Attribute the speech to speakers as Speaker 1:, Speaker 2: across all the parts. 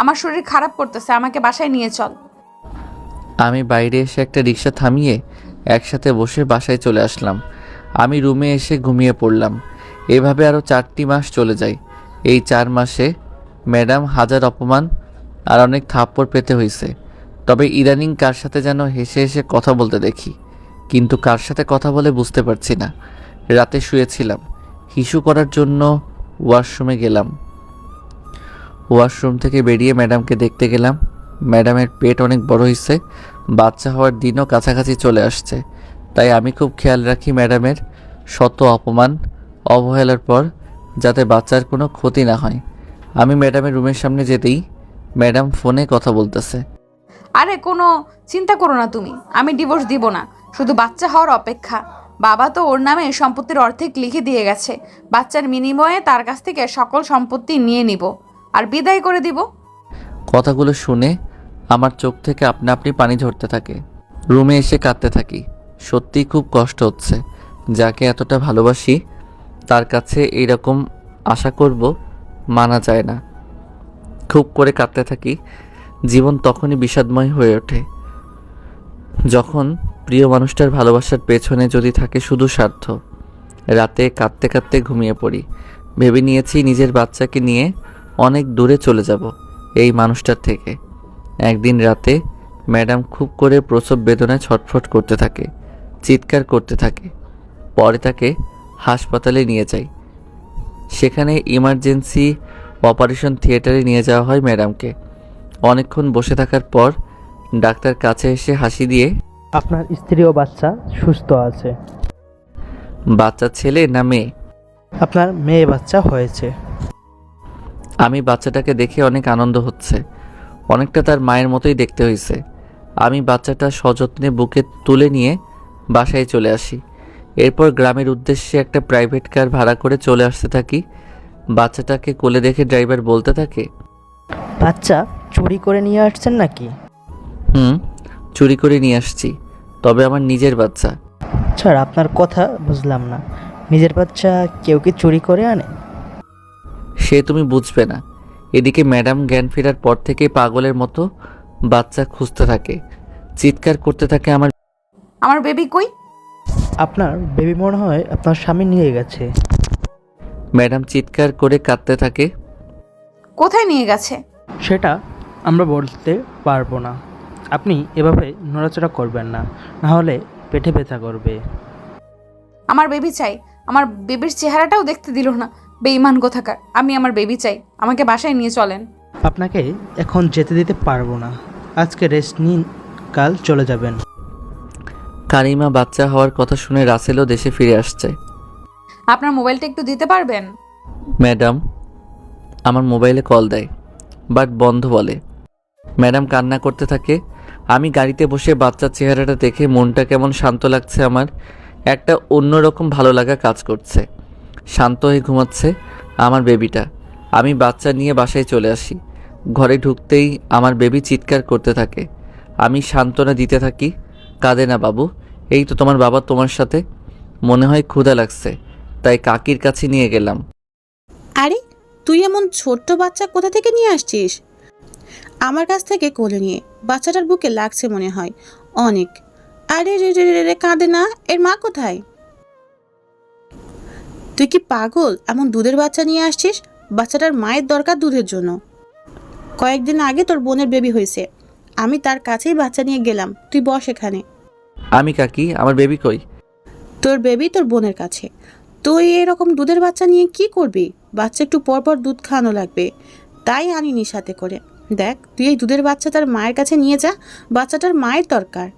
Speaker 1: আমার শরীর খারাপ করতেছে, আমাকে বাসায় নিয়ে চল।
Speaker 2: আমি বাইরে এসে একটা রিক্সা থামিয়ে একসাথে বসে বাসায় চলে আসলাম। আমি রুমে এসে ঘুমিয়ে পড়লাম। এভাবে আরও চারটি মাস চলে যায়। এই চার মাসে ম্যাডাম হাজার অপমান আর অনেক থাপ্পড় পেতে হয়েছে তবে ইদানিং কার সাথে যেন হেসে হেসে কথা বলতে দেখি, কিন্তু কার সাথে কথা বলে বুঝতে পারছি না। রাতে শুয়েছিলাম। হিসু করার জন্য ওয়াশরুমে গেলাম। ওয়াশরুম থেকে বেরিয়ে ম্যাডামকে দেখতে গেলাম। ম্যাডামের পেট অনেক বড় হয়েছে বাচ্চা হওয়ার দিনও কাছাকাছি চলে আসছে। তাই আমি খুব খেয়াল রাখি ম্যাডামের শত অপমান, অবহেলার পর, যাতে বাচ্চার কোনো ক্ষতি না হয়। আমি ম্যাডামের রুমের সামনে যেতেই ম্যাডাম ফোনে কথা বলতেছে।
Speaker 1: আরে কোনো চিন্তা করো না তুমি, আমি ডিভোর্স দিব না, শুধু বাচ্চা হওয়ার অপেক্ষা। বাবা তো ওর নামে সম্পত্তির অর্ধেক লিখে দিয়ে গেছে। বাচ্চার বিনিময়ে তার কাছ থেকে সকল সম্পত্তি নিয়ে নিব। আর বিদায় করে দিব।
Speaker 2: কথাগুলো শুনে আমার চোখ থেকে আপনা আপনি পানি ঝরতে থাকে। রুমে এসে কাঁদতে থাকি। সত্যিই খুব কষ্ট হচ্ছে। যাকে এতটা ভালোবাসি, তার কাছে এইরকম আশা করব মানা যায় না। খুব করে কাঁদতে থাকি। জীবন তখনই বিষাদময় হয়ে ওঠে। যখন প্রিয় মানুষটার ভালোবাসার পেছনে যদি থাকে শুধু স্বার্থ, রাতে কাঁদতে কাঁদতে ঘুমিয়ে পড়ি। ভেবে নিয়েছি নিজের বাচ্চাকে নিয়ে অনেক দূরে চলে যাব এই মানুষটার থেকে। একদিন রাতে ম্যাডাম খুব করে প্রসব বেদনায় ছটফট করতে থাকে, চিৎকার করতে থাকে। পরে তাকে হাসপাতালে নিয়ে যাই। সেখানে ইমার্জেন্সি অপারেশন থিয়েটারে নিয়ে যাওয়া হয় ম্যাডামকে। অনেকক্ষণ বসে থাকার পর ডাক্তার কাছে এসে হাসি দিয়ে
Speaker 3: আপনার স্ত্রী ও বাচ্চা সুস্থ আছে।
Speaker 2: বাচ্চা ছেলে না মেয়ে?
Speaker 3: আপনার মেয়ে বাচ্চা হয়েছে।
Speaker 2: আমি বাচ্চাটাকে দেখে অনেক আনন্দ হচ্ছে। অনেকটা তার মায়ের মতোই দেখতে হয়েছে। আমি বাচ্চাটা সযত্নে বুকে তুলে নিয়ে বাসায় চলে আসি। এরপর গ্রামের উদ্দেশ্যে একটা প্রাইভেট কার ভাড়া করে চলে আসতে থাকি। বাচ্চাটাকে কোলে দেখে ড্রাইভার বলতে থাকে
Speaker 3: বাচ্চা চুরি করে নিয়ে আসছেন নাকি?
Speaker 2: হুম চুরি করে নিয়ে আসছি তবে আমার নিজের বাচ্চা।
Speaker 3: স্যার আপনার কথা বুঝলাম না। নিজের বাচ্চা কেউ কি চুরি করে আনে?
Speaker 2: সে তুমি বুঝবে না। এদিকে ম্যাডাম জ্ঞান ফেরার পর থেকে পাগলের মতো বাচ্চা খুঁজতে থাকে চিৎকার করতে থাকে আমার
Speaker 1: আমার বেবি কই?
Speaker 3: আপনার বেবি মনে হয় আপনার স্বামী নিয়ে গেছে।
Speaker 2: ম্যাডাম চিৎকার করে কাঁদতে থাকে।
Speaker 1: কোথায় নিয়ে গেছে?
Speaker 3: সেটা আমরা বলতে পারব না। আপনি এভাবে নড়াচড়া করবেন না নাহলে পেটে ব্যথা করবে।
Speaker 1: আমার বেবি চাই। আমার বেবির চেহারাটাও দেখতে দিল না। বেইমান কোথাকার। আমি আমার বেবি চাই। আমাকে বাসায় নিয়ে চলেন।
Speaker 3: আপনাকে এখন যেতে দিতে পারব না। আজকে রেস্ট নিন কাল চলে যাবেন।
Speaker 2: কারিমা বাচ্চা হওয়ার কথা শুনে রাসেলও দেশে ফিরে আসছে।
Speaker 1: আপনার মোবাইলটা একটু দিতে পারবেন?
Speaker 2: ম্যাডাম আমার মোবাইলে কল দেয় বাট বন্ধ বলে। ম্যাডাম কান্না করতে থাকে আমি গাড়িতে বসে বাচ্চার চেহারাটা দেখে মনটা কেমন শান্ত লাগছে আমার। একটা অন্যরকম ভালো লাগা কাজ করছে। শান্ত হয়ে ঘুমাচ্ছে আমার বেবিটা। আমি বাচ্চা নিয়ে বাসায় চলে আসি। ঘরে ঢুকতেই আমার বেবি চিৎকার করতে থাকে। আমি সান্ত্বনা দিতে থাকি, কাঁদে না বাবু, এই তো তোমার বাবা তোমার সাথে। মনে হয় ক্ষুধা লাগছে, তাই কাকির কাছে নিয়ে গেলাম।
Speaker 4: আরে, তুই এমন ছোট্ট বাচ্চা কোথা থেকে নিয়ে আসছিস? আমার কাছ থেকে কোলে নিয়ে বাচ্চাটার বুকে লাগছে মনে হয়। অনেক। আরে রে রে রে রে কাঁদে না। এর মা কোথায়? তুই কি পাগল? এমন দুধের বাচ্চা নিয়ে আসছিস? বাচ্চাটার মায়ের দরকার দুধের জন্য। কয়েকদিন আগে তোর বোনের বেবি হয়েছে। আমি তার কাছেই বাচ্চা নিয়ে গেলাম। তুই বস এখানে।
Speaker 2: আমি কাকি আমার বেবি কই?
Speaker 4: তোর বেবি তোর বোনের কাছে। তুই এরকম দুধের বাচ্চা নিয়ে কি করবি? বাচ্চা একটু পর পর দুধ খাওয়ানো লাগবে। তাই আনিনি সাথে করে। দেখ তুই এই দুধের বাচ্চা তার মায়ের কাছে নিয়ে যা বাচ্চাটার মায়ের দরকার।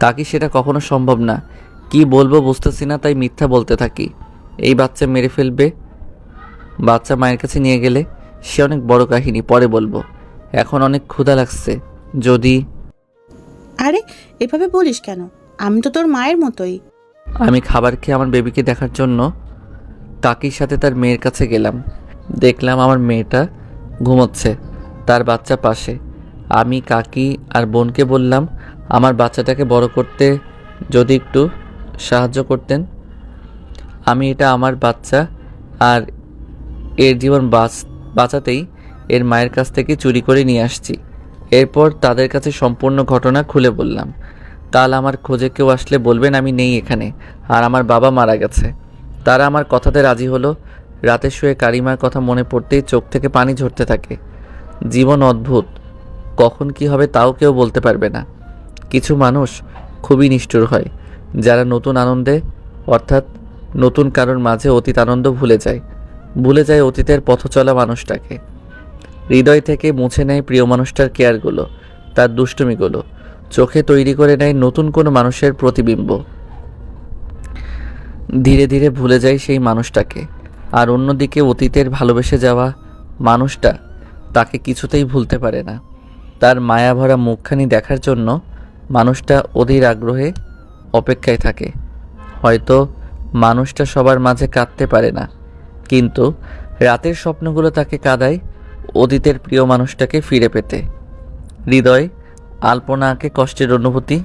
Speaker 2: কাকি সেটা কখনো সম্ভব না? কি বলব বুঝতেছি না তাই মিথ্যা বলতে থাকি। এই বাচ্চা মেরে ফেলবে। বাচ্চা মায়ের কাছে নিয়ে গেলে সে অনেক বড় কাহিনী পরে বলব। এখন অনেক ক্ষুধা লাগছে। যদি
Speaker 4: আরে এভাবে বলিস কেন? আমি তো তোর মায়ের মতোই।
Speaker 2: আমি খাবার খেয়ে আমার বেবিকে দেখার জন্য কাকির সাথে তার মেয়ের কাছে গেলাম। দেখলাম আমার মেয়েটা ঘুমোচ্ছে। তার বাচ্চা পাশে। আমি কাকি আর বোনকে বললাম, আমার বাচ্চাটাকে বড় করতে যদি একটু সাহায্য করতেন। আমি এটা আমার বাচ্চা আর এর জীবন বাঁচ, বাঁচাতেই এর মায়ের কাছ থেকে চুরি করে নিয়ে আসছি। এরপর তাদের কাছে সম্পূর্ণ ঘটনা খুলে বললাম। তাহলে আমার খোঁজে কেউ আসলে বলবেন আমি নেই এখানে আর আমার বাবা মারা গেছে। তারা আমার কথাতে রাজি হলো। রাতে শুয়ে কারিমার কথা মনে পড়তেই চোখ থেকে পানি ঝরতে থাকে। জীবন অদ্ভুত। কখন কি হবে তাও কেউ বলতে পারবে না। কিছু মানুষ খুবই নিষ্ঠুর হয়, যারা নতুন আনন্দে, অর্থাৎ নতুন কারোর মাঝে অতীত আনন্দ ভুলে যায়। ভুলে যায় অতীতের পথ চলা মানুষটাকে। হৃদয় থেকে মুছে নেয় প্রিয় মানুষটার কেয়ারগুলো, তার দুষ্টুমিগুলো। চোখে তৈরি করে নেয় নতুন কোনো মানুষের প্রতিবিম্ব। ধীরে ধীরে ভুলে যায় সেই মানুষটাকে। আর অন্যদিকে অতীতের ভালোবেসে যাওয়া মানুষটা তাকে কিছুতেই ভুলতে পারে না। তার মায়াভরা মুখখানি দেখার জন্য মানুষটা অধীর আগ্রহে অপেক্ষায় থাকে। হয়তো মানুষটা সবার মাঝে কাঁদতে পারে না, কিন্তু রাতের স্বপ্নগুলো তাকে কাদায় অতীতের প্রিয় মানুষটাকে ফিরে পেতে। হৃদয় আলপনাকে কষ্টের অনুভূতি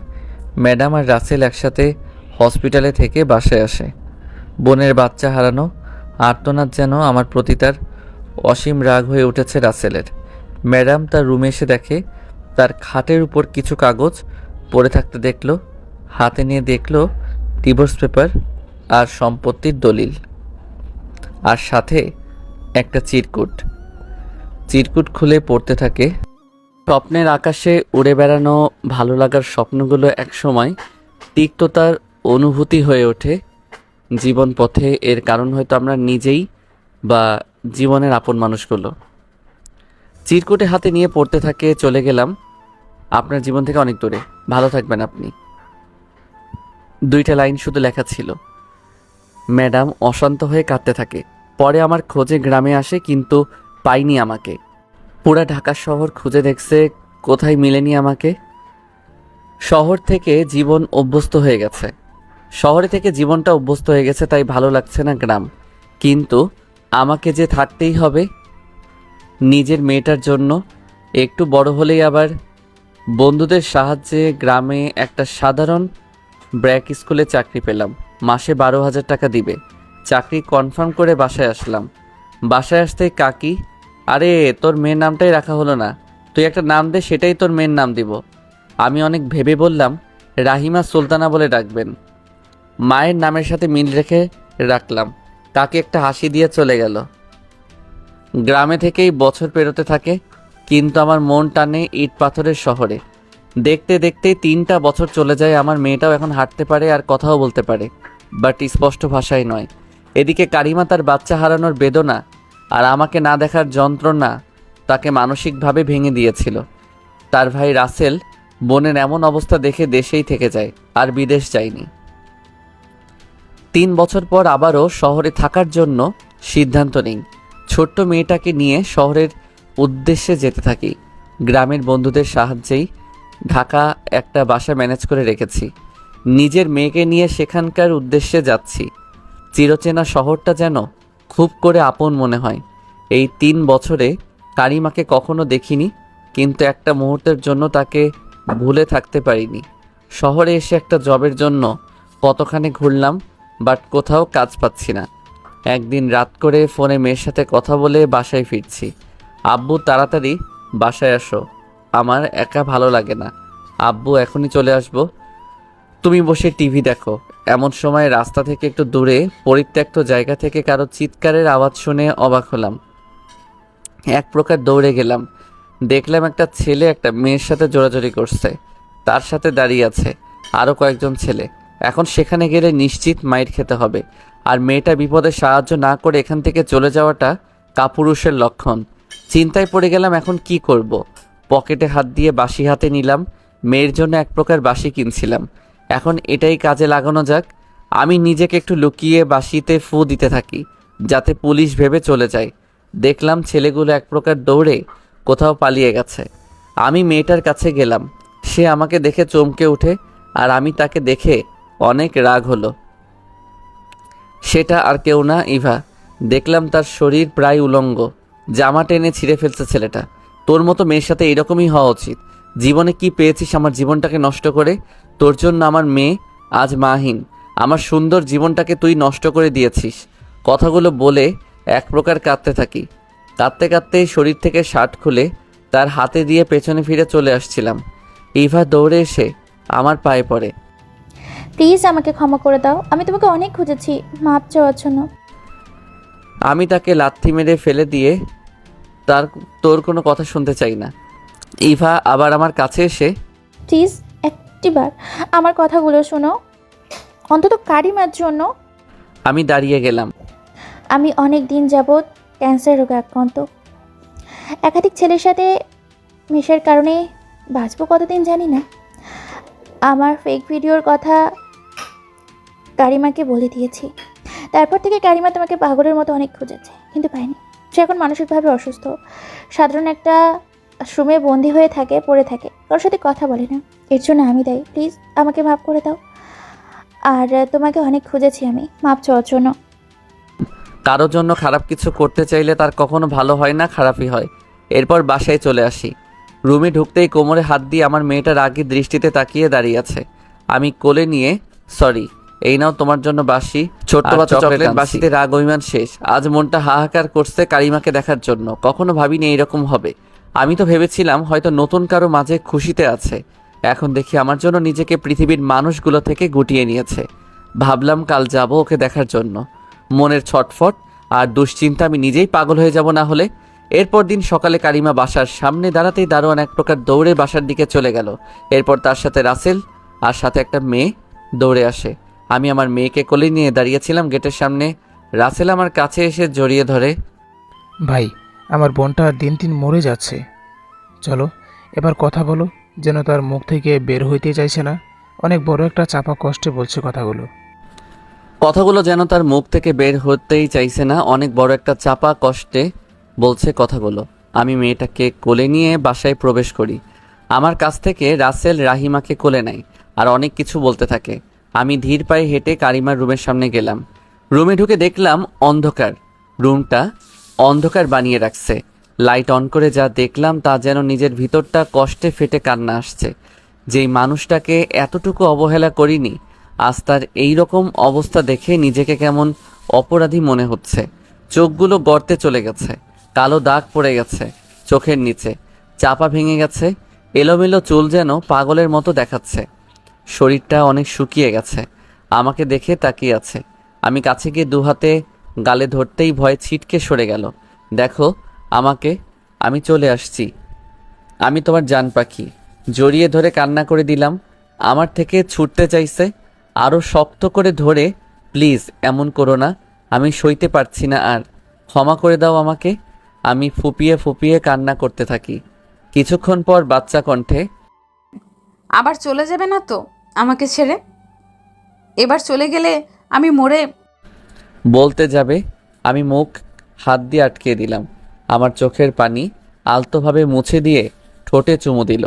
Speaker 2: ম্যাডাম আর রাসেল একসাথে হসপিটালে থেকে বাসায় আসে। বোনের বাচ্চা হারানো আর্তনাদ যেন আমার প্রতি তার অসীম রাগ হয়ে উঠেছে রাসেলের। ম্যাডাম তার রুমে এসে দেখে, তার খাটের উপর কিছু কাগজ পড়ে থাকতে দেখল, হাতে নিয়ে দেখল ডিভোর্স পেপার আর সম্পত্তির দলিল। আর সাথে একটা চিরকুট। চিরকুট খুলে পড়তে থাকে, স্বপ্নের আকাশে উড়ে বেড়ানো ভালো লাগার স্বপ্নগুলো একসময় তিক্ততার অনুভূতি হয়ে ওঠে। জীবন পথে এর কারণ হয়তো আমরা নিজেই বা জীবনের আপন মানুষগুলো। চিরকুটে হাতে নিয়ে পড়তে থাকে, চলে গেলাম। আপনার জীবন থেকে অনেক দূরে। ভালো থাকবেন আপনি। দুইটা লাইন শুধু লেখা ছিল। ম্যাডাম অশান্ত হয়ে কাঁদতে থাকে। পরে আমার খোঁজে গ্রামে আসে, কিন্তু পাইনি আমাকে। পুরা ঢাকা শহর খুঁজে দেখছে, কোথায় মিলেনি আমাকে? শহর থেকে জীবন অভ্যস্ত হয়ে গেছে। শহরে থেকে জীবনটা অভ্যস্ত হয়ে গেছে, তাই ভালো লাগছে না গ্রাম। কিন্তু আমাকে যে থাকতেই হবে, নিজের মেয়েটার জন্য, একটু বড় হলেই আবার বন্ধুদের সাহায্যে গ্রামে একটা সাধারণ ব্র্যাক স্কুলে চাকরি পেলাম। মাসে বারো হাজার টাকা দিবে। চাকরি কনফার্ম করে বাসায় আসলাম। বাসায় আসতে কাকি, আরে, তোর মেয়ের নামটাই রাখা হলো না। তুই একটা নাম দে, সেটাই তোর মেয়ের নাম দিব। আমি অনেক ভেবে বললাম, রাহিমা সুলতানা বলে ডাকবেন। মায়ের নামের সাথে মিল রেখে রাখলাম। কাকি একটা হাসি দিয়ে চলে গেল। গ্রামে থেকেই বছর পেরোতে থাকে, কিন্তু আমার মন টানে ইট পাথরের শহরে। দেখতে দেখতে তিনটা বছর চলে যায়, আমার মেয়েটাও এখন হাঁটতে পারে আর কথাও বলতে পারে, বাট স্পষ্ট ভাষায় নয়। এদিকে কারিমা তার বাচ্চা হারানোর বেদনা আর আমাকে না দেখার যন্ত্রণা তাকে মানসিকভাবে ভেঙে দিয়েছিল। তার ভাই রাসেল বোনের এমন অবস্থা দেখে দেশেই থেকে যায়, আর বিদেশ যায়নি। তিন বছর পর আবারও শহরে থাকার জন্য সিদ্ধান্ত নিই ছোট্ট মেয়েটাকে নিয়ে শহরের উদ্দেশ্যে যেতে থাকি। গ্রামের বন্ধুদের সাহায্যেই ঢাকা একটা বাসা ম্যানেজ করে রেখেছি। নিজের মেয়েকে নিয়ে সেখানকার উদ্দেশ্যে যাচ্ছি। চিরচেনা শহরটা যেন খুব করে আপন মনে হয়। এই তিন বছরে কারিমাকে কখনো দেখিনি, কিন্তু একটা মুহূর্তের জন্য তাকে ভুলে থাকতে পারিনি। শহরে এসে একটা জবের জন্য কতখানি ঘুরলাম বাট কোথাও কাজ পাচ্ছি না। একদিন রাত করে ফোনে মেয়ের সাথে কথা বলে বাসায় ফিরছি। আব্বু, তাড়াতাড়ি বাসায় আসো। আমার একা ভালো লাগে না। আব্বু, এখনই চলে আসব। তুমি বসে টিভি দেখো। এমন সময় রাস্তা থেকে একটু দূরে পরিত্যক্ত জায়গা থেকে কারও চিৎকারের আওয়াজ শুনে অবাক হলাম। এক প্রকার দৌড়ে গেলাম। দেখলাম একটা ছেলে একটা মেয়ের সাথে জোরাজোরি করছে। তার সাথে দাঁড়িয়ে আছে। আরও কয়েকজন ছেলে। এখন সেখানে গেলে নিশ্চিত মাইর খেতে হবে। আর মেয়েটা বিপদে সাহায্য না করে এখান থেকে চলে যাওয়াটা কাপুরুষের লক্ষণ। চিন্তায় পড়ে গেলাম এখন কি করব। পকেটে হাত দিয়ে বাসি হাতে নিলাম। মেয়ের জন্য এক প্রকার বাসি কিনছিলাম। এখন এটাই কাজে লাগানো যাক। আমি নিজেকে একটু লুকিয়ে বাসিতে ফু দিতে থাকি, যাতে পুলিশ ভেবে চলে যায়। দেখলাম ছেলেগুলো এক প্রকার দৌড়ে কোথাও পালিয়ে গেছে। আমি মেয়েটার কাছে গেলাম। সে আমাকে দেখে চমকে ওঠে আর আমি তাকে দেখে অনেক রাগ হলো। সেটা আর কেউ না, ইভা। দেখলাম তার শরীর প্রায় উলঙ্গ। জামা টেনে ছিঁড়ে ফেলছে ছেলেটা। তোর মতো মেয়ের সাথে এরকমই হওয়া উচিত। জীবনে কি পেয়েছিস আমার জীবনটাকে নষ্ট করে? তোর জন্য আমার মেয়ে আজ মাহীন। আমার সুন্দর জীবনটাকে তুই নষ্ট করে দিয়েছিস। কথাগুলো বলে এক প্রকার কাঁদতে থাকি। কাঁদতে কাঁদতেই শরীর থেকে শার্ট খুলে তার হাতে দিয়ে পেছনে ফিরে চলে আসছিলাম। ইভা দৌড়ে এসে আমার পায়ে পড়ে।
Speaker 5: প্লিজ আমাকে ক্ষমা করে দাও। আমি তোমাকে অনেক খুঁজেছি। মাপ চাওয়ার জন্য।
Speaker 2: আমি তাকে লাথি মেরে ফেলে দিয়ে তার তোর কোনো কথা শুনতে চাই না। ইভা আবার আমার কাছে এসে
Speaker 5: প্লিজ একটিবার আমার কথাগুলো শোনো। অন্তত কারিমার জন্য।
Speaker 2: আমি দাঁড়িয়ে গেলাম।
Speaker 5: আমি অনেক দিন যাবৎ ক্যান্সার রোগে আক্রান্ত। একাধিক ছেলের সাথে মেশার কারণে বাঁচবো কতদিন জানি না। আমার ফেক ভিডিওর কথা কারিমাকে বলে দিয়েছি। তারপর থেকে কারিমা তোমাকে পাগলের মতো অনেক খুঁজেছে, কিন্তু পায়নি। সে এখন মানসিকভাবে অসুস্থ। সাধারণ একটা শ্রমে বন্দি হয়ে থাকে, পড়ে থাকে। কারোর সাথে কথা বলে না। এর জন্য আমি দায়ী। প্লিজ, আমাকে মাফ করে দাও। আর তোমাকে অনেক খুঁজেছি আমি। মাপ চাওয়ার জন্য।
Speaker 2: কারোর জন্য খারাপ কিছু করতে চাইলে তার কখনো ভালো হয় না, খারাপই হয়। এরপর বাসায় চলে আসি। রুমে ঢুকতেই কোমরে হাত দিয়ে আমার মেয়েটা রাগি দৃষ্টিতে তাকিয়ে দাঁড়িয়ে আছে। আমি কোলে নিয়ে, সরি। এই নাও তোমার জন্য বাসি ছোট্ট বাচ্চা চকলেট বাসিতে রাগ অভিমান শেষ। আজ মনটা হাহাকার করছে কারিমাকে দেখার জন্য। কখনো ভাবিনি এইরকম হবে। আমি তো ভেবেছিলাম হয়তো নতুন কারও মাঝে খুশিতে আছে। এখন দেখি আমার জন্য নিজেকে পৃথিবীর মানুষগুলো থেকে গুটিয়ে নিয়েছে। ভাবলাম কাল যাব ওকে দেখার জন্য। মনের ছটফট আর দুশ্চিন্তা আমি নিজেই পাগল হয়ে যাব না হলে। এরপর দিন সকালে কারিমা বাসার সামনে দাঁড়াতেই দারোয়ান এক প্রকার দৌড়ে বাসার দিকে চলে গেল। এরপর তার সাথে রাসেল আর সাথে একটা মেয়ে দৌড়ে আসে। আমি আমার মেয়েকে কোলে নিয়ে দাঁড়িয়েছিলাম গেটের সামনে। রাসেল আমার কাছে এসে জড়িয়ে ধরে
Speaker 6: ভাই আমার বোনটা দিন দিন মরে যাচ্ছে। চলো এবার কথা বলো যেন তার মুখ থেকে বের হইতে চাইছে না। অনেক বড় একটা চাপা কষ্টে বলছে কথাগুলো।
Speaker 2: কথাগুলো যেন তার মুখ থেকে বের হতেই চাইছে না অনেক বড় একটা চাপা কষ্টে বলছে কথাগুলো। আমি মেয়েটাকে কোলে নিয়ে বাসায় প্রবেশ করি। আমার কাছ থেকে রাসেল রাহিমাকে কোলে নেয় আর অনেক কিছু বলতে থাকে। আমি ধীর পায়ে হেঁটে কারিমার রুমের সামনে গেলাম। রুমে ঢুকে দেখলাম অন্ধকার। রুমটা অন্ধকার বানিয়ে রাখছে। লাইট অন করে যা দেখলাম তা যেন নিজের ভিতরটা কষ্টে ফেটে কান্না আসছে। যেই মানুষটাকে এতটুকু অবহেলা করিনি, আজ তার এই রকম অবস্থা দেখে নিজেকে কেমন অপরাধী মনে হচ্ছে। চোখগুলো গর্তে চলে গেছে, কালো দাগ পড়ে গেছে চোখের নিচে, চাপা ভেঙে গেছে, এলোমেলো চুল যেন পাগলের মতো দেখাচ্ছে। শরীরটা অনেক শুকিয়ে গেছে। আমাকে দেখে তাকিয়ে আছে। আমি কাছে গিয়ে দু হাতে গালে ধরতেই ভয় ছিটকে সরে গেল। দেখো, আমাকে আমি চলে আসছি। আমি তোমার জান পাখি। জড়িয়ে ধরে কান্না করে দিলাম। আমার থেকে ছুটতে চাইছে। আরও শক্ত করে ধরে, প্লিজ, এমন করো না। আমি সইতে পারছি না আর। ক্ষমা করে দাও আমাকে। আমি ফুপিয়ে ফুপিয়ে কান্না করতে থাকি। কিছুক্ষণ পর বাচ্চা কণ্ঠে,
Speaker 1: আবার চলে যাবে না তো? আমাকে ছেড়ে? এবার চলে গেলে আমি মরে
Speaker 2: বলতে যাবে আমি মুখ হাত দিয়ে আটকে দিলাম। আমার চোখের পানি আলতোভাবে মুছে দিয়ে ঠোঁটে চুমু দিল।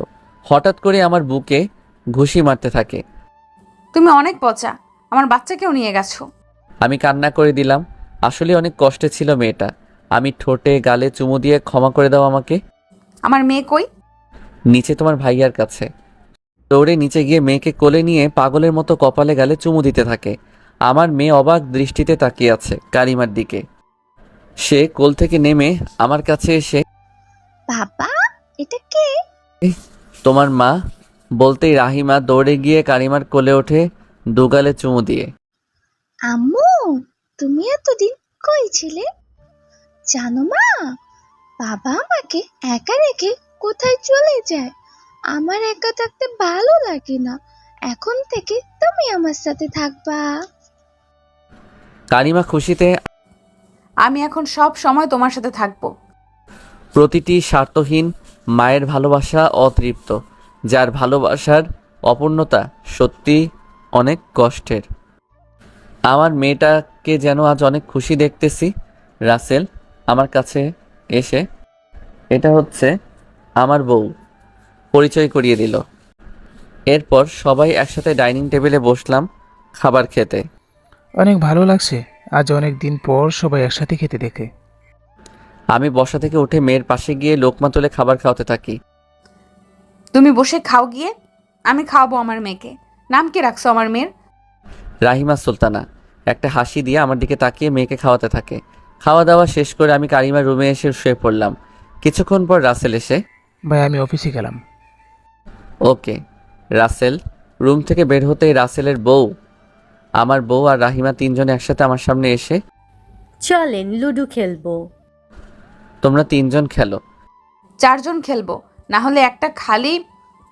Speaker 2: হঠাৎ করে আমার বুকে ঘুষি মারতে থাকে।
Speaker 1: তুমি অনেক পচা আমার বাচ্চাকেও নিয়ে গেছো।
Speaker 2: আমি কান্না করে দিলাম আসলে অনেক কষ্টে ছিল মেয়েটা। আমি ঠোঁটে গালে চুমু দিয়ে ক্ষমা করে দাও আমাকে।
Speaker 1: আমার মেয়ে কই?
Speaker 2: নিচে তোমার ভাইয়ার কাছে। দৌড়ে নিচে গিয়ে মেয়েকে কোলে নিয়ে পাগলের মতো কপালে গালে চুমু দিতে থাকে। আমার মেয়ে অবাক দৃষ্টিতে তাকিয়ে আছে কারিমার দিকে। সে কোল থেকে নেমে আমার কাছে এসে
Speaker 7: বাবা এটা কে?
Speaker 2: তোমার মা? বলতেই রাহিমা দৌড়ে গিয়ে কারিমার কোলে ওঠে দুগালে চুমু দিয়ে।
Speaker 7: আম্মু তুমি এতদিন কই ছিলে? জানো মা বাবা আমাকে একা রেখে কোথায় চলে যায়? আমার একা থাকতে ভালো লাগে না। এখন থেকে তুমি আমার সাথে থাকবা।
Speaker 2: কারিমা খুশিতে
Speaker 1: আমি এখন সব সময় তোমার সাথে থাকব।
Speaker 2: প্রতিটি স্বার্থহীন মায়ের ভালোবাসা অতৃপ্ত যার ভালোবাসার অপূর্ণতা সত্যি অনেক কষ্টের। আমার মেয়েটাকে যেন আজ অনেক খুশি দেখতেছি রাসেল আমার কাছে এসে এটা হচ্ছে আমার বউ। পরিচয় করিয়ে দিল। এরপর সবাই একসাথে ডাইনিং টেবিলে বসলাম খাবার খেতে।
Speaker 6: অনেক ভালো লাগছে। আজ অনেক দিন পর সবাই একসাথে খেতে দেখে।
Speaker 2: আমি বসা থেকে উঠে মেয়ের পাশে গিয়ে লোকমা তুলে খাবার খাওয়াতে থাকি।
Speaker 1: তুমি বসে খাও গিয়ে। আমি খাওয়াবো আমার মেয়েকে। নাম কি রাখছো আমার মেয়ের?
Speaker 2: রাহিমা সুলতানা। একটা হাসি দিয়ে আমার দিকে তাকিয়ে মেয়েকে খাওয়াতে থাকে। খাওয়া দাওয়া শেষ করে আমি কারিমার রুমে এসে শুয়ে পড়লাম। কিছুক্ষণ পর রাসেল এসে
Speaker 6: ভাই আমি অফিসে গেলাম।
Speaker 2: ওকে রাসেল রুম থেকে বের হতেই রাসেলের বউ আমার বউ আর রাহিমা তিনজন একসাথে আমার সামনে এসে
Speaker 8: চলেন লুডো খেলব।
Speaker 2: তোমরা তিনজন খেলো।
Speaker 1: চারজন খেলব না হলে একটা খালি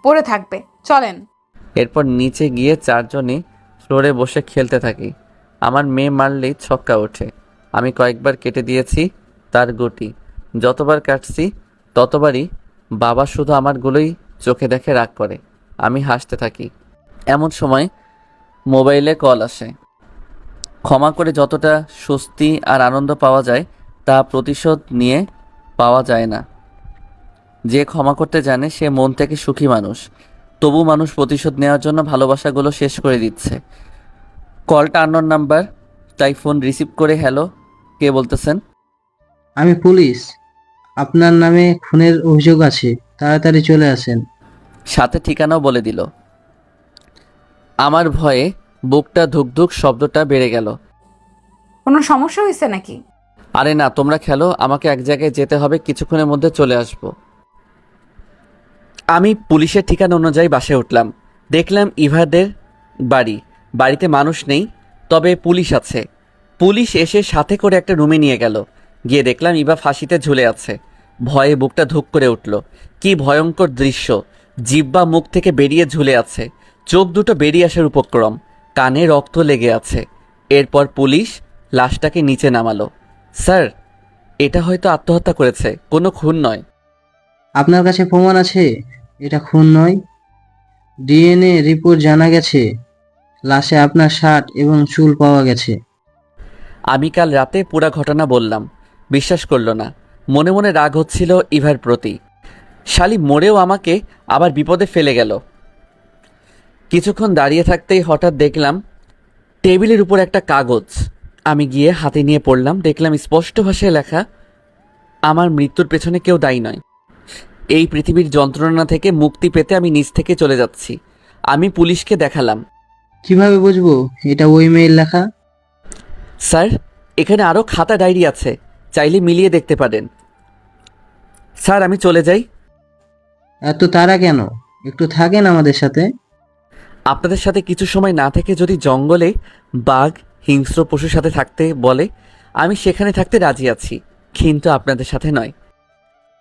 Speaker 1: পড়ে থাকবে। চলেন।
Speaker 2: এরপর নিচে গিয়ে চারজনে ফ্লোরে বসে খেলতে থাকি। আমার মেয়ে মারলেই ছক্কা ওঠে। আমি কয়েকবার কেটে দিয়েছি তার গুটি। যতবার কাটছি ততবারই বাবা শুধু আমার গুলোই চোখে দেখে রাগ করে। আমি হাসতে থাকি। এমন সময় মোবাইলে কল আসে। ক্ষমা করে যতটা স্বস্তি আর আনন্দ পাওয়া যায়, তা প্রতিশোধ নিয়ে পাওয়া যায় না। যে ক্ষমা করতে জানে, সে মন থেকে সুখী মানুষ। তবু মানুষ প্রতিশোধ নেওয়ার জন্য ভালোবাসাগুলো শেষ করে দিচ্ছে। কলটা আননোন নাম্বার, তাই ফোন রিসিভ করে হ্যালো, কে বলতেছেন?
Speaker 9: আমি পুলিশ। আপনার নামে খুনের অভিযোগ আছে। তাড়াতাড়ি চলে আসেন।
Speaker 2: সাথে ঠিকানাও বলে দিল। আমার ভয়ে বুকটা ধুকধুক শব্দটা বেড়ে গেল।
Speaker 1: কোনো সমস্যা হয়েছে নাকি?
Speaker 2: আরে না তোমরা খেলো আমাকে এক জায়গায় যেতে হবে কিছুক্ষণের মধ্যে চলে আসব। আমি পুলিশের ঠিকানা অনুযায়ী বাসে উঠলাম। দেখলাম ইভাদের বাড়ি। বাড়িতে মানুষ নেই তবে পুলিশ আছে। পুলিশ এসে সাথে করে একটা রুমে নিয়ে গেল। গিয়ে দেখলাম ইভা ফাঁসিতে ঝুলে আছে। ভয়ে বুকটা ধুক করে উঠল। কি ভয়ঙ্কর দৃশ্য। জিব্বা মুখ থেকে বেরিয়ে ঝুলে আছে। চোখ দুটো বেরিয়ে আসার উপক্রম। কানে রক্ত লেগে আছে। এরপর পুলিশ লাশটাকে নিচে নামালো। স্যার এটা হয়তো আত্মহত্যা করেছে। কোনো খুন নয়।
Speaker 9: আপনার কাছে প্রমাণ আছে? এটা খুন নয়? ডিএনএ রিপোর্ট জানা গেছে। লাশে আপনার শার্ট এবং চুল পাওয়া গেছে।
Speaker 2: আমি কাল রাতে পুরা ঘটনা বললাম। বিশ্বাস করল না। মনে মনে রাগ হচ্ছিল ইভার প্রতি। শালি মরেও আমাকে আবার বিপদে ফেলে গেল। কিছুক্ষণ দাঁড়িয়ে থাকতেই হঠাৎ দেখলাম টেবিলের উপর একটা কাগজ। আমি গিয়ে হাতে নিয়ে পড়লাম দেখলাম স্পষ্ট ভাষায় লেখা আমার মৃত্যুর পেছনে কেউ দায়ী নয়। এই পৃথিবীর যন্ত্রণা থেকে মুক্তি পেতে আমি নিজ থেকে চলে যাচ্ছি। আমি পুলিশকে দেখালাম।
Speaker 9: কীভাবে বুঝব? এটা ওই মেইল লেখা?
Speaker 2: স্যার এখানে আরও খাতা ডায়েরি আছে। চাইলে মিলিয়ে দেখতে পারেন। স্যার আমি চলে যাই।
Speaker 9: এত তারা কেন? একটু থাকেন আমাদের সাথে।
Speaker 2: আপনাদের সাথে কিছু সময় না থেকে যদি জঙ্গলে বাঘ হিংস্র পশুর সাথে থাকতে বলে আমি সেখানে থাকতে রাজি আছি কিন্তু আপনাদের সাথে নয়।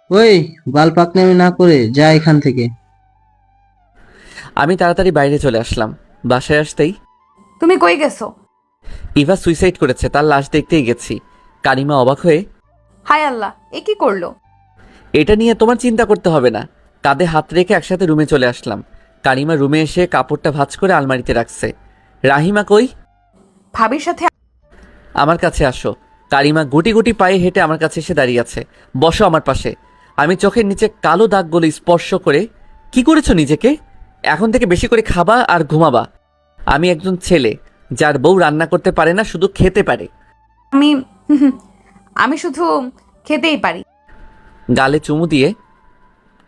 Speaker 9: ওই বাল পাকনামি না করে যা এখান থেকে।
Speaker 2: আমি তাড়াতাড়ি বাইরে চলে আসলাম। বাসায় আসতেই
Speaker 1: তুমি কই গেছো?
Speaker 2: ইভা সুইসাইড করেছে তার লাশ দেখতেই গেছি। কারিমা অবাক হয়ে
Speaker 1: হায় আল্লাহ এ কি করল?
Speaker 2: এটা নিয়ে তোমার চিন্তা করতে হবে না। কাঁধে হাত রেখে একসাথে রুমে চলে আসলাম। কারিমা রুমে এসে কাপড়টা ভাঁজ করে আলমারিতে রাখছে। রাহিমা কই?
Speaker 1: ভাবির সাথে
Speaker 2: আমার কাছে আসো। কারিমা গুটি গুটি পায়ে হেঁটে আমার কাছে এসে দাঁড়িয়ে আছে। বসো আমার পাশে। আমি চোখের নিচে কালো দাগগুলো স্পর্শ করে কি করেছ নিজেকে? এখন থেকে বেশি করে খাবা আর ঘুমাবা। আমি একজন ছেলে যার বউ রান্না করতে পারে না শুধু খেতে পারে।
Speaker 1: আমি আমি শুধু খেতেই পারি।
Speaker 2: গালে চুমু দিয়ে?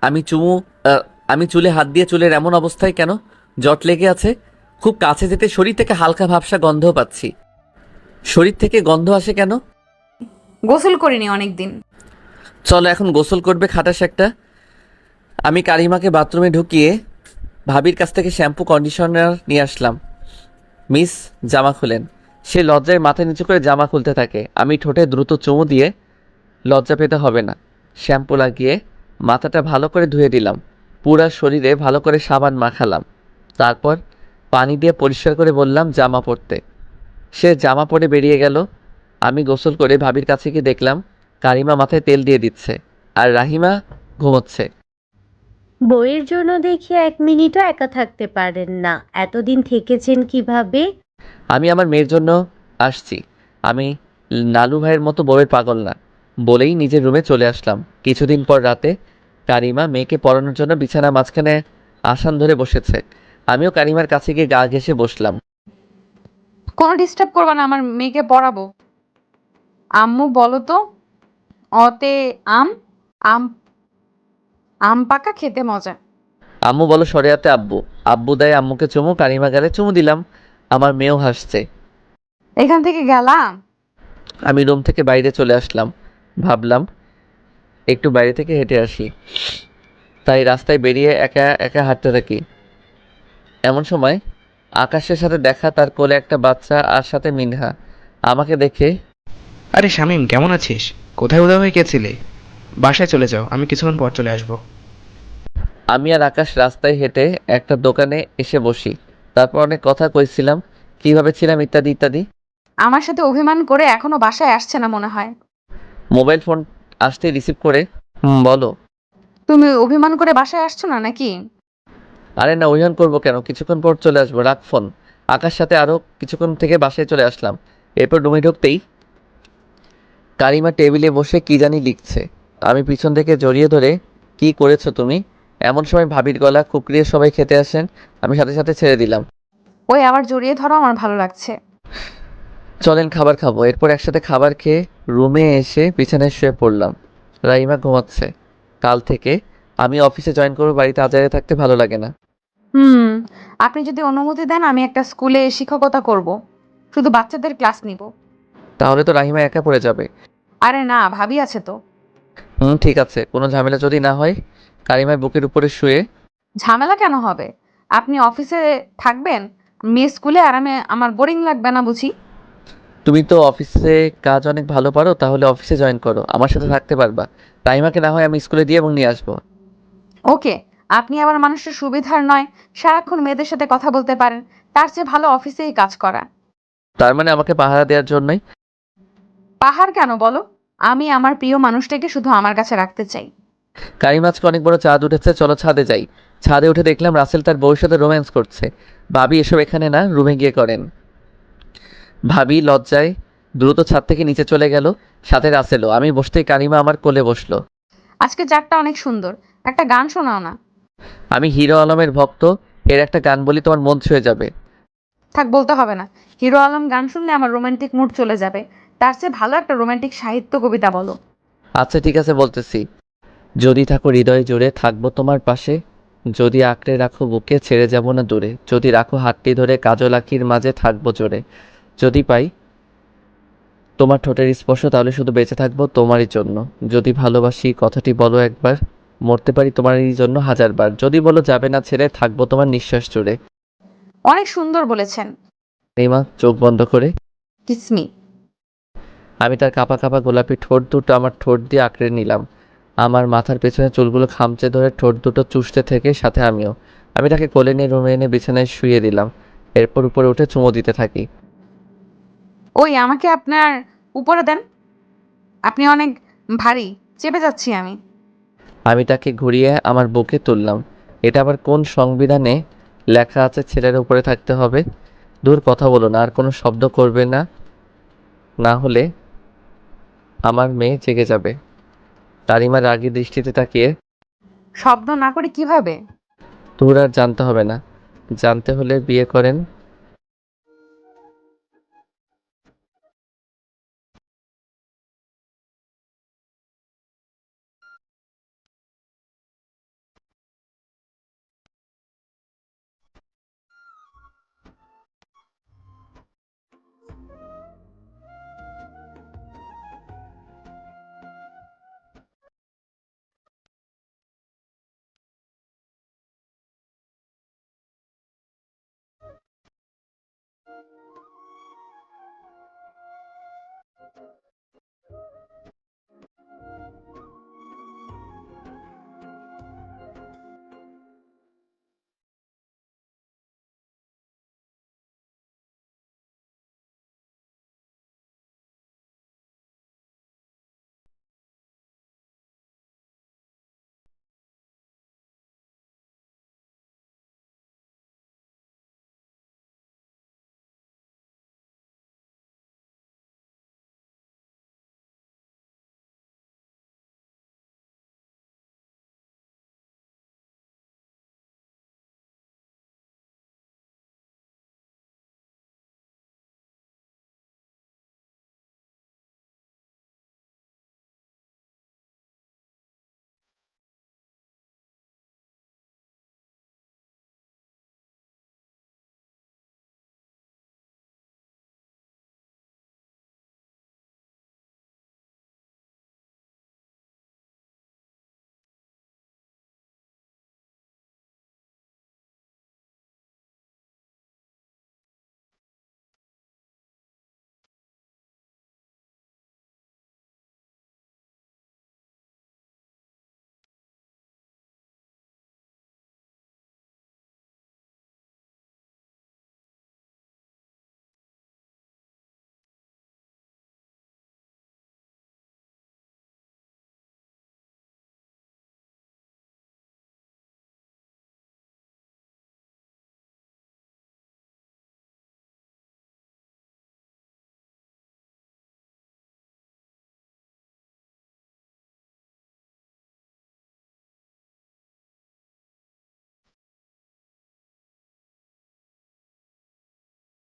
Speaker 2: আমি চুমু আহ, আমি চুলে হাত দিয়ে চুলের এমন অবস্থায় কেন? জট লেগে আছে? খুব কাছে যেতে শরীর থেকে হালকা ভাবসা গন্ধ পাচ্ছি। শরীর থেকে গন্ধ আসে কেন?
Speaker 1: গোসল করিনি অনেকদিন।
Speaker 2: চলো এখন গোসল করবে খাটাস একটা। আমি কারিমাকে বাথরুমে ঢুকিয়ে ভাবির কাছ থেকে শ্যাম্পু কন্ডিশনার নিয়ে আসলাম। মিস জামা খুলেন। সে লজ্জায় মাথা নিচু করে জামা খুলতে থাকে। আমি ঠোঁটে দ্রুত চুমু দিয়ে লজ্জা পেতে হবে না। শ্যাম্পু লাগিয়ে মাথাটা ভালো করে ধুয়ে দিলাম। পুরা শরীরে ভালো করে সাবান মাখালাম। তারপর পানি দিয়ে পরিষ্কার করে বললাম জামা পরতে সে জামা পরে বেরিয়ে গেল। আমি গোসল করে ভাবির কাছে গিয়ে দেখলাম কারিমা মাথায় তেল দিয়ে দিচ্ছে আর রাহিমা ঘুমোচ্ছে।
Speaker 8: বইয়ের জন্য দেখি এক মিনিটও একা থাকতে পারেন না। এতদিন থেকেছেন কীভাবে?
Speaker 2: আমি আমার মেয়ের জন্য আসছি। আমি নালু ভাইয়ের মতো বউয়ের পাগল না। বলেই নিজের রুমে চলে আসলাম। কিছুদিন পর রাতে কারিমা মেয়েকে পড়ানোর জন্য বিছানা মাঝখানে আসান ধরে বসেছে। আমিও কারিমার কাছে গিয়ে গা ঘেসে বসলাম।
Speaker 1: কোনো ডিস্টার্ব করবা না আমার মেয়েকে পড়াবো। আম্মু বলো তো অতে আম আম আম পাকা খেতে মজা।
Speaker 2: আম্মু বলো সরেয়াতে আব্বু। আব্বু দেয় আম্মুকে চুমু কারিমা গেলে চুমু দিলাম। আমার মেয়েও হাসছে।
Speaker 1: এখান থেকে গেলাম?
Speaker 2: আমি রুম থেকে বাইরে চলে আসলাম। ভাবলাম একটু বাইরে থেকে হেঁটে আসি। তাই রাস্তায় বেরিয়ে একা একা হাঁটতে থাকি। এমন সময় আকাশের সাথে দেখা তার কোলে একটা বাচ্চা আর সাথে মিনহা। আমাকে দেখে
Speaker 6: আরে শামিম কেমন আছিস? কোথায় উদা হয়ে গেছিলে? বাসায় চলে যাও আমি কিছুক্ষণ পর চলে আসব।
Speaker 2: আমি আর আকাশ রাস্তায় হেঁটে একটা দোকানে এসে বসি। তারপর অনেক কথা কইছিলাম। কীভাবে ছিলাম ইত্যাদি ইত্যাদি।
Speaker 1: আমার সাথে অভিমান করে এখনও বাসায় আসছে না মনে হয়।
Speaker 2: মোবাইল ফোন আসতে রিসিভ করে। হুম বলো।
Speaker 1: তুমি অভিমান করে বাসায় আসছো না নাকি?
Speaker 2: আরে না অভিমান করব কেন? কিছুক্ষণ পর চলে আসব রাখ ফোন। আকাশ সাথে আরও কিছুক্ষণ থেকে বাসায় চলে আসলাম। এরপর রুমে ঢুকতেই কারিমা টেবিলে বসে কি জানি লিখছে। আমি পিছন থেকে জড়িয়ে ধরে কি করেছ তুমি? এমন সময় ভাবির গলা কুকরিয়ে সবাই খেতে আসেন আমি সাথে সাথে ছেড়ে দিলাম।
Speaker 1: ওই আবার জড়িয়ে ধরো আমার ভালো লাগছে।
Speaker 2: চলেন খাবার খাব। এরপর একসাথে খাবার খেয়ে রুমে এসে বিছানায় শুয়ে পড়লাম। রাইমা ঘুমাচ্ছে। কাল থেকে আমি অফিসে জয়েন করব বাড়িতে আজারে থাকতে ভালো লাগে না।
Speaker 1: হুম আপনি যদি অনুমতি দেন আমি একটা স্কুলে শিক্ষকতা করব। শুধু বাচ্চাদের ক্লাস নিব।
Speaker 2: তাহলে তো রাহিমা একা পড়ে যাবে।
Speaker 1: আরে না ভাবি আছে তো।
Speaker 2: হুম ঠিক আছে। কোনো ঝামেলা যদি না হয় কারিমার বুকের উপরে শুয়ে
Speaker 1: ঝামেলা কেন হবে? আপনি অফিসে থাকবেন? মেয়ে স্কুলে আরামে আমার বোরিং লাগবে না বুঝি?
Speaker 2: তুমি তো অফিসে কাজ অনেক ভালো পারো তাহলে অফিসে জয়েন করো। আমার সাথে থাকতে পারবা। রাহিমাকে না হয় আমি স্কুলে দিয়ে এবং নিয়ে আসব।
Speaker 1: ওকে আপনি আবার মানুষের সুবিধার নয় সারাক্ষণ মেয়েদের সাথে কথা বলতে পারেন। তার চেয়ে ভালো অফিসেই কাজ করা।
Speaker 2: তার মানে আমাকে পাহারা দেওয়ার জন্যই?
Speaker 1: পাহাড় কেন বলো? আমি আমার প্রিয় মানুষটাকে শুধু আমার কাছে রাখতে চাই।
Speaker 2: কারিমা আজকে অনেক বড় চাঁদ উঠেছে চলো ছাদে যাই। ছাদে উঠে দেখলাম রাসেল তার বউয়ের সাথে রোম্যান্স করছে। ভাবি এসব এখানে না রুমে গিয়ে করেন। ভাবি লজ্জায় দ্রুত ছাদ থেকে নিচে চলে গেল সাথে রাসেলও। আমি বসতেই কারিমা আমার কোলে বসল।
Speaker 1: আজকে চারটা অনেক সুন্দর। একটা গান শোনাও না।
Speaker 2: আমি হিরো আলমের ভক্ত এর একটা গান বলি তোমার মন ছুঁয়ে যাবে।
Speaker 1: থাক বলতে হবে না। হিরো আলম গান শুনলে আমার রোমান্টিক মুড চলে যাবে। তার চেয়ে ভালো একটা রোমান্টিক সাহিত্য কবিতা বলো।
Speaker 2: আচ্ছা ঠিক আছে বলতেছি। যদি থাকো হৃদয় জুড়ে থাকব তোমার পাশে। যদি আঁকড়ে রাখো বুকে ছেড়ে যাব না দূরে। যদি রাখো হাতটি ধরে কাজল আঁকির মাঝে থাকব জোরে। যদি পাই তোমার ঠোঁটের স্পর্শ তাহলে শুধু বেঁচে থাকব তোমারই জন্য। যদি ভালোবাসি কথাটি বলো একবার। মরতে পারি তোমারই জন্য হাজারবার। যদি বলো যাবে না ছেড়ে থাকব তোমার নিঃশ্বাস জুড়ে।
Speaker 1: অনেক সুন্দর বলেছেন।
Speaker 2: রিমা চোখ বন্ধ করে।
Speaker 1: কিসমি
Speaker 2: আমি তার কাপা কাপা গোলাপি ঠোঁট দুটো আমার ঠোঁট দিয়ে আঁকড়ে নিলাম। আমার মাথার পেছনে চুলগুলো খামচে ধরে ঠোঁট দুটো চুষতে থেকে সাথে আমিও। আমি তাকে কোলে নিয়ে রুমে এনে বিছানায় শুয়ে দিলাম। এরপর উপরে উঠে চুমো দিতে থাকি।
Speaker 1: ওই আমাকে আপনার উপরে দেন। আপনি অনেক ভারী চেপে যাচ্ছি আমি।
Speaker 2: আমি তাকে ঘুরিয়ে আমার বুকে তুললাম। এটা আবার কোন সংবিধানে লেখা আছে ছেলের উপরে থাকতে হবে? দূর কথা বলো না আর কোনো শব্দ করবে না? না হলে আমার মেয়ে জেগে যাবে। তারিমার রাগী দৃষ্টিতে তাকিয়ে
Speaker 1: শব্দ না করে কীভাবে?
Speaker 2: তোর আর জানতে হবে না। জানতে হলে বিয়ে করেন।